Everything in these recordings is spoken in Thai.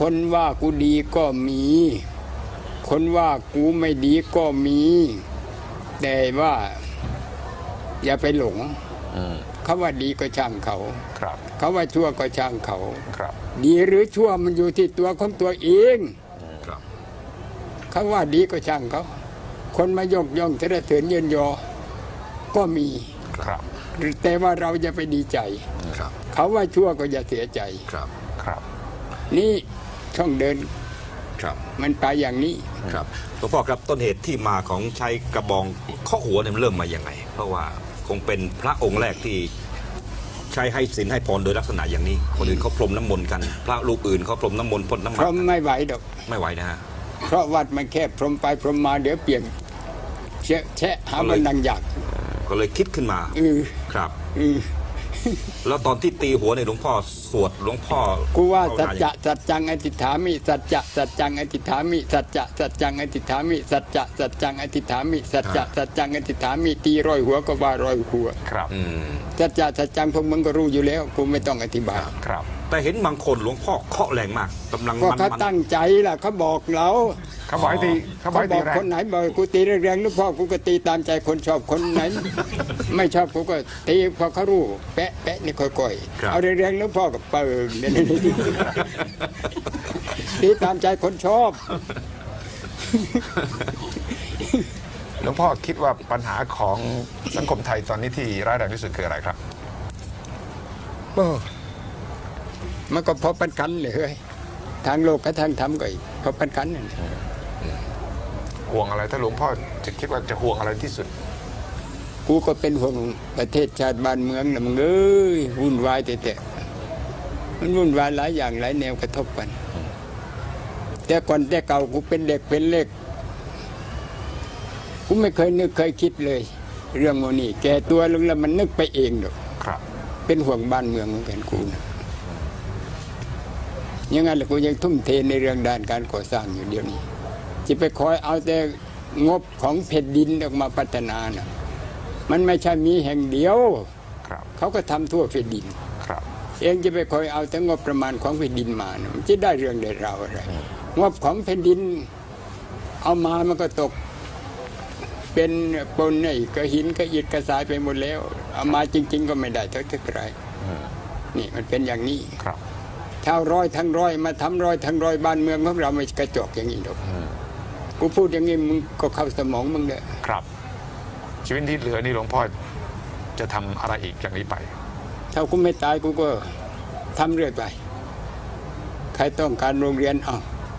คนว่ากูดีก็มี คนว่ากูไม่ดีก็มี แต่ว่า อย่าไปหลงอืมเขาว่าดีก็ช่างเขาครับเขาว่าชั่วก็ช่างเขาครับ ดีหรือชั่วมันอยู่ที่ตัวของตัวเองครับเขาว่าดีก็ช่างเขา คนมายกย่องเสนอเถินเยินยอ ก็มีครับแต่ว่าเราอย่าไปดีใจ ครับ เขาว่าชั่วก็อย่าเสียใจครับ ครับ นี่ ช่องเดินครับมันไปอย่างนี้ ครับหลวงพ่อครับต้นเหตุที่มาของใช้กระบองเคาะหัวเนี่ยมันเริ่มมาอย่างไง เพราะว่าคงเป็นพระองค์แรกที่ใช้ให้ศีลให้พรโดยลักษณะอย่างนี้ คนอื่นเขาพรมน้ำมนต์กัน พระรูปอื่นเขาพรมน้ำมนต์พ่นน้ำเพมันราะไม่ไหวดอก ไม่ไหวนะฮะ เพราะวัดมันแคบพรมไปพรมมาเดี๋ยวเปลี่ยนแชะแชะหามันดังอยากก็เลยคิดขึ้นมาเออครับเออ แล้วตอนที่ตีหัวเนี่ยหลวงพ่อสวดหลวงพ่อกูว่าภสัจนจะสัจจังอธิษฐามิสัจจะสัจจังอธิษฐามิสัจจะสัจจังอธิษฐามิสัจจะสัจจังอธิษฐามิสัจจะสัจจังอธิษฐามิตีร้อยหัวก็ว่าร้อยหัวครับอืมสัจจะสัจจังพวกมึงก็รู้อยู่แล้วกูไม่ต้องอธิบายครับ แต่เห็นบางคนหลวงพ่อเคาะแรงมากกำลังก็มันเขามันตั้งใจล่ะเขาบอกเราเขาบอกให้ตีเขาบอกเขาให้บตีอกแรงคนไหนบอกกูตีแรงๆหรือพ่อกูก็ตีตามใจคนชอบคนไหน ไม่ชอบกูก็ตีพอเขารู้แปะแปะนี่ค่อยๆเอาแรงๆหรือพ่อก็เปิงเนี่ยตีตามใจคนชอบ หลวงพ่อคิดว่าปัญหาของสังคมไทยตอนนี้ที่ร้ายแรงที่สุดคืออะไรครับโอ้ มันก็พอปันกันเลยเฮ้ยทางโลกกับทางธรรมก็อีกพอปันกันนั่นห่วงอะไรถ้าหลวงพ่อจะคิดว่าจะห่วงอะไรที่สุด กูก็เป็นห่วงประเทศชาติบ้านเมืองนะมึงเอ้ยวุ่นวายแต่แต่มันวุ่นวายหลายอย่างหลายแนวกระทบกัน แต่ก่อนแต่เก่ากูเป็นเด็กเป็นเล็กกูไม่เคยนึกเคยคิดเลย เรื่องโมนี่แก่ตัวลงแล้วมันนึกไปเองหรอกครับเป็นห่วงบ้านเมืองเหมือนกันกูนะ ยังไงล่ะกูยังทุ่มเทในเรื่องด้านการก่อสร้างอยู่เดี๋ยวนี้ จะไปคอยเอาแต่งบของแผ่นดินออกมาพัฒนาน่ะมันไม่ใช่มีแห่งเดียวครับเขาก็ทำทั่วแผ่นดินครับเองจะไปคอยเอาแต่งบประมาณของแผ่นดินมานะมันจะได้เรื่องได้ราวอะไรงบของแผ่นดิน เอามามันก็ตก เป็นปนไอ้กระหินกระอิดกระสายไปหมดแล้ว เอามาจริง ๆ ก็ไม่ได้เท่าที่ไรนี่มันเป็นอย่างนี้ครับ ถ้าร้อยทั้งร้อยมาทำร้อยทั้งร้อยบ้านเมืองของเราไม่กระจอกอย่างนี้หรอกกูพูดอย่างนี้มึงก็เข้าสมองมึงเลยครับ ชีวิตที่เหลือนี่หลวงพ่อจะทำอะไรอีกจากนี้ไป ถ้ากูไม่ตายกูก็ทำเรื่อยไป ใครต้องการโรงเรียนเอา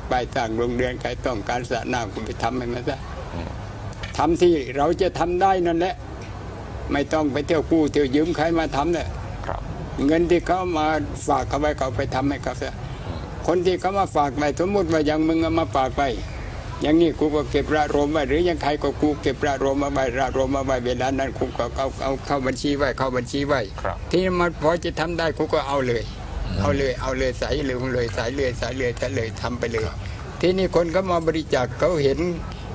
ไปสร้างโรงเรียนใครต้องการสระน้ำกูไปทำให้มันซะทำที่เราจะทำได้นั่นแหละ ไม่ต้องไปเที่ยวกู้เที่ยวยืมใครมาทำเนี่ยครับ เงินที่เขามาฝากเขาไว้เขาไปทำให้เขาซะคนที่เขามาฝากไว้สมมติว่าอย่างมึงเอามาฝากไปอย่างนี้กูก็เก็บระโรมไว้หรือยังใครก็กูเก็บระโรมมาไว้ระโรมมาไว้เวลานั้นกูก็เอาเอาเข้าบัญชีไว้เข้าบัญชีไว้ครับที่มันพอจะทำได้กูก็เอาเลย เอาเลยเอาเลยใส่เลยเลยใส่เลยใส่เลยใส่เลยทำไปเลย ที่นี่คนก็มาบริจาคเขาเห็น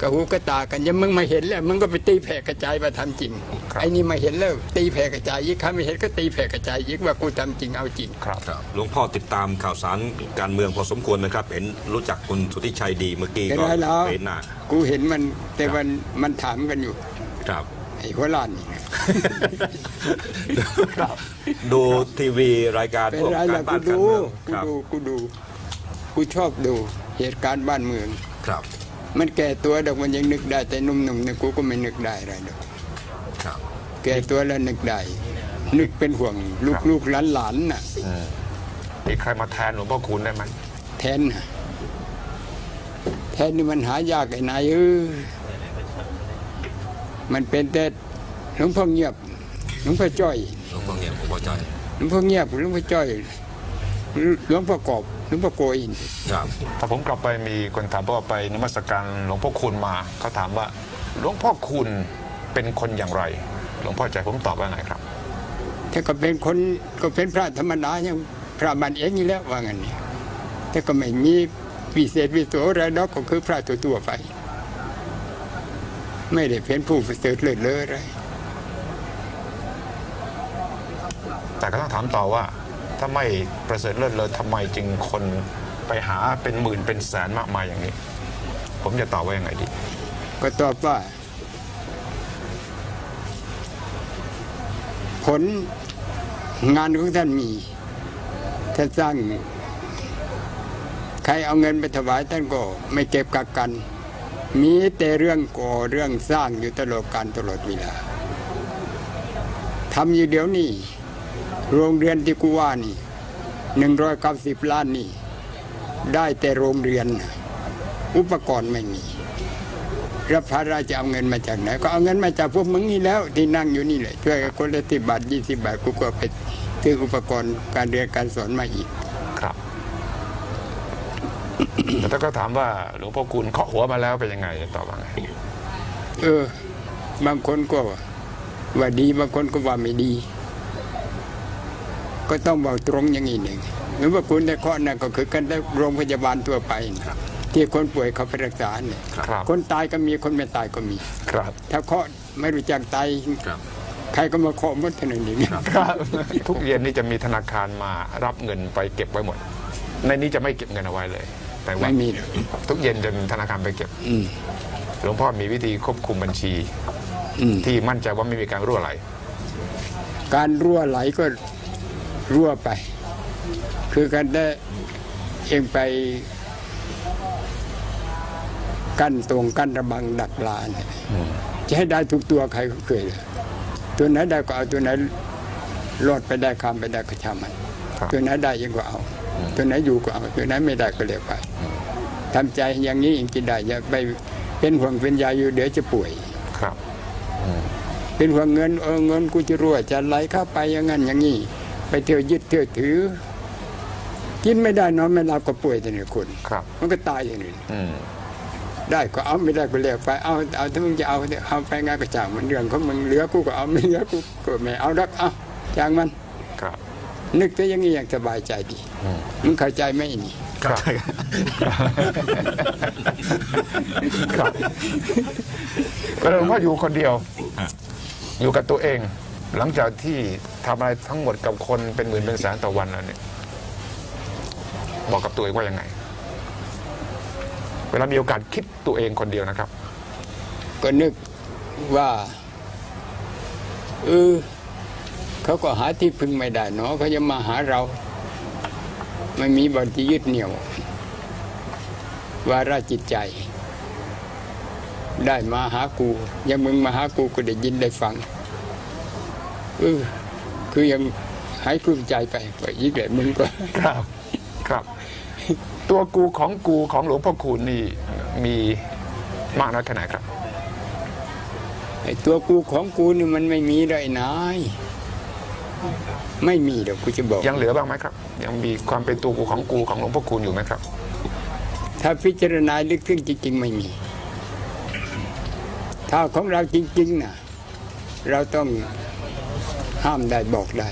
กระหูกระตากันยังมึงมาเห็นแล้วมึงก็ไปตีแผ่กระจายมาทำจริงครับไอ้นี่มาเห็นแล้วตีแผ่กระจายยิ่งข้าไม่เห็นก็ตีแผ่กระจายยิ่งว่ากูทำจริงเอาจริงครับครับหลวงพ่อติดตามข่าวสารการเมืองพอสมควรนะครับ เห็นรู้จักคุณสุทธิชัยดีเมื่อกี้เห็นก็ไหมแล้วเห็นหน้ากูเห็นมันแต่มันมันถามกันอยู่ครับไอ้หัวล้านนี่ดูทีวีรายการเป็นพวกไรกาล่ะรบ้ากูนการดูเมืองกูครับดูกูดูกูชอบดูเหตุการณ์บ้านเมืองครับ มันแก่ตัวดอกมันยังนึกได้แต่หนุ่มๆเนี่ยกูก็ไม่นึกได้อะไรดอกครับแก่ตัวแล้วนึกได้ นึกเป็นห่วงลูกลูกหลานหลานๆน่ะมีใครมาแทนหลวงพ่อคูณได้ไหมแทนน่ะแทนนี่มันหายากไอ้นายเออมันเป็นแต่หลวงพ่อเงียบหลวงพ่อจ้อยหลวงพ่อเงียบหลวงพ่อใจหลวงพ่อเงียบหลวงพ่อจ้อยหลวงพ่อกอบ หลวงพ่อโกยครับถ้าผมกลับไปมีคนถามว่าไปนมัสการหลวงพ่อคูณมาเขาถามว่าหลวงพ่อคูณเป็นคนอย่างไร หลวงพ่อใจผมตอบว่าไงครับถ้าก็เป็นคนก็เป็นพระธรรมดาอย่างพระบันเองนี่แหล้วว่างั้นนี่แต่ก็ไม่มีวิเศษวิโสอะไรนอกก็คือพระตัวตัวๆไป ไม่ได้เป็นผู้ประเสริฐเลิศเลออะไรแต่ก็ต้องถามต่อว่า ถ้าไม่ประเสริฐเลิศเลยทำไมจึงคนไปหาเป็นหมื่นเป็นแสนมากมายอย่างนี้ ผมจะตอบว่ายังไงดี ก็ตอบว่า ผลงานของท่านมีท่านสร้างใครเอาเงินไปถวายท่านก็ไม่เก็บกักกัน มีแต่เรื่องก่อเรื่องสร้างอยู่ตลอดการตลอดเวลาทำอยู่เดี๋ยวนี้ โรงเรียนที่กูว่านี่หนึ่งร้อยเก้าสิบล้านนี่ ได้แต่โรงเรียน อุปกรณ์ไม่มีรับภาระจะเอาเงินมาจากไหน ก็เอาเงินมาจากพวกมึงนี่แล้ว ที่นั่งอยู่นี่แหละช่วยกันคนละสิบบาทยี่สิบบาทกูก็ไปซื้ออุปกรณ์การเรียนการสอนมาอีกครับแต่ถ้าก็ถามว่าหลวงพ่อคุณเคาะหัวมาแล้วเป็นยังไงจะตอบว่าไงเออ บางคนก็ว่าดีบางคนก็ว่าไม่ดี ก็ต้องบอกตรงอย่างนี้หนึ่งหรือว่าคุณในข้อนั้นก็คือกันได้โรงพยาบาลทั่วไปนะที่คนป่วยเขาไปรักษาเนี่ยครับคนตายก็มีคนไม่ตายก็มี ครับ ถ้าเคาะไม่รู้จักตายครับใครก็มาเคาะหมดเท่านั้นเองครับทุกเย็นนี่จะมีธนาคารมารับเงินไปเก็บไว้หมด ในนี้จะไม่เก็บเงินเอาไว้เลย แต่ว่าไม่มีหรอกทุกเย็นจะมีธนาคารไปเก็บอืมหลวงพ่อมีวิธีควบคุมบัญชีอืมที่มั่นใจว่าไม่มีการรั่วไหล การรั่วไหลก็ รั่วไป คือกันได้เองไปกั้นตรงกั้นระบังดักปลาเนี่ยจะให้ได้ทุกตัวใครก็เคยเลยตัวไหนได้ก็เอาตัวไหนรอดไปได้ข้ามไปได้ก็ช่างมันครับตัวไหนได้ยังก็เอา ตัวไหนอยู่ก็เอา ตัวไหนไม่ได้ก็เรียกไปทำใจอย่างนี้เองกินได้อย่าไปเป็นห่วงเป็นใยอยู่เดี๋ยวจะป่วยครับเป็นห่วงเงินเออเงินกูจะรั่วจะไหลเข้าไปอย่างนั้นอย่างนี้ ไปเที่ยวยึดเที่ยวถือ กินไม่ได้นอนไม่หลับก็ป่วยแต่เนี่ยคนครับ มันก็ตายอย่างนี้อืมได้ก็เอาไม่ได้ก็เรียกไปเอาเอาถ้ามึงจะเอาเอาไปงานก็จ่างมันเรื่องของมึงเหลือกูก็เอาไม่เหลือกูก็ไม่เอาดักเอาจ้างมัน ครับ นึกแต่อย่างนี้อย่างสบายใจดีอืมมึงเข้าใจไหมนี่ ครับ ครับก็เลยว่าอยู่คนเดียว อยู่กับตัวเอง หลังจากที่ทำอะไรทั้งหมดกับคนเป็นหมื่นเป็นแสนต่อวันแล้วเนี่ย บอกกับตัวเองว่ายังไง เวลามีโอกาสคิดตัวเองคนเดียวนะครับ ก็นึกว่าเออเขาก็หาที่พึ่งไม่ได้เนาะเขาจะมาหาเราไม่มีบันที่ยึดเหนี่ยว วาระจิตใจ ได้มาหากูยังมึงมาหากูก็ได้ยินได้ฟัง เออคือยังหายกลุ้มใจไปก็ยิ่งแหละมึงก็ครับ ครับ ตัวกูของกูของหลวงพ่อคูณนี่มีมากน้อยแค่ไหนครับไอ้ตัวกูของกูนี่มันไม่มีเลยนายไม่มีเดี๋ยวกูจะบอกยังเหลือบ้างไหมครับ ยังมีความเป็นตัวกูของกูของหลวงพ่อคูณอยู่ไหมครับ ถ้าพิจารณาลึกซึ้งจริงๆไม่มี ถ้าของเราจริง ๆนะเราต้อง ห้ามได้บอกได้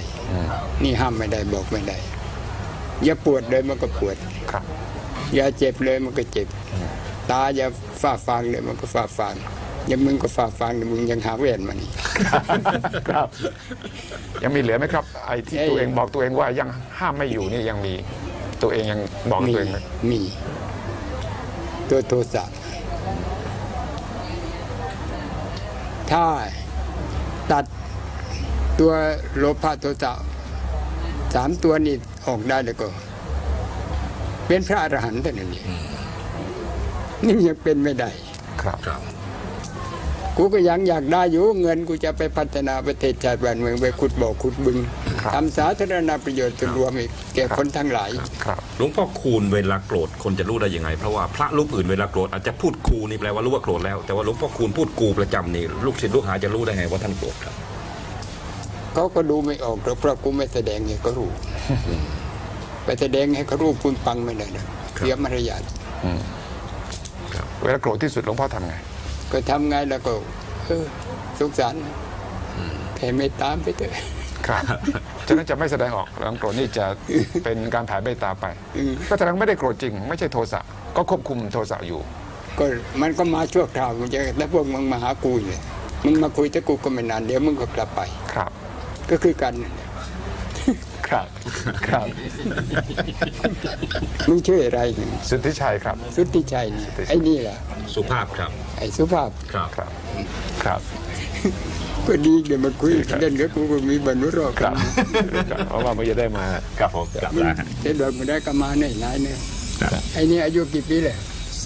นี่ห้ามไม่ได้บอกไม่ได้ อย่าปวดเลยมันก็ปวดครับอย่าเจ็บเลยมันก็เจ็บ ตาอย่าฝ้าฟางเลยมันก็ฝ้าฟางอย่างมึงก็ฝ้าฟางแต่มึงยังหาแหวนมานี่ครับ ยังมีเหลือไหมครับ ไอ้ที่เอ้ยตัวเองบอกตัวเองว่ายังห้ามไม่อยู่นี่ยังมี ตัวเองยังบอกมีตัวเองไหมมี ตัวโทสะถ้าตัด ตัวโลภะโทสะสามตัวนี้ออกได้แล้วก็ เป็นพระอรหันต์แต่นั่นเองนี่ยังเป็นไม่ได้ครับครับกูก็ยังอยากได้อยู่เงินกูจะไปพัฒนาประเทศชาติบ้านเมืองไปขุดบ่อขุดบึงครับทำสาธารณประโยชน์ส่วนรวมอีกแก่คนทั้งหลายครับหลวงพ่อคูณเวลาโกรธคนจะรู้ได้ยังไง เพราะว่าพระรูปอื่นเวลาโกรธอาจจะพูดคูนี่แปลว่ารู้ว่าโกรธแล้วแต่ว่าหลวงพ่อคูณพูดกูประจำนี่ลูกศิษย์ลูกหาจะรู้ได้ไงว่าท่านโกรธครับ เขาก็ดูไม่ออกหรอกเพราะกูไม่แสดงให้เขารู้ไปแสดงให้เขารู้ปุนปังไม่ได้นะเสียมารยาทเวลาโกรธที่สุดหลวงพ่อทำไง ก็ทำไงแล้วก็เออสงสารแผ่เมตตามไปเถอะครับฉะนั้นจะไม่แสดงออกหลังโกรธนี่จะเป็นการแผ่เมตตาไปอืมก็แสดงไม่ได้โกรธจริง ไม่ใช่โทสะก็ควบคุมโทสะอยู่ ก็มันก็มาชั่วคราวมันจะแล้วพวกมึงมาหากูเลยมึงมาคุยแต่กูก็ไม่นานเดี๋ยวมึงก็กลับไปครับ ก็คือกัน ครับ ครับ มึงชื่ออะไรสุทธิชัยครับ สุทธิชัยเนี่ยไอ้นี่แหละสุภาพครับ ไอ้สุภาพ ครับครับ ครับ ก็ดีเดี๋ยวมาคุยเล่นกับกูก็มีบรรลุรอคกัรันบ เพราะว่ามันจะได้มา ครับผมกลับแล้วฮะเสร็จดอกมาได้ก็มาในนายเนี่ยไอ้นี่อายุกี่ปีเลย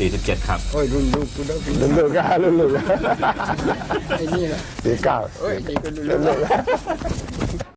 47 ครับ โอ้ยรุ่นลูกกูแล้วลุงๆก็ลุงไอ้นี่แหละๆสี่เก้าโอ้ยนี่ก็รุ่นลุลูกงๆ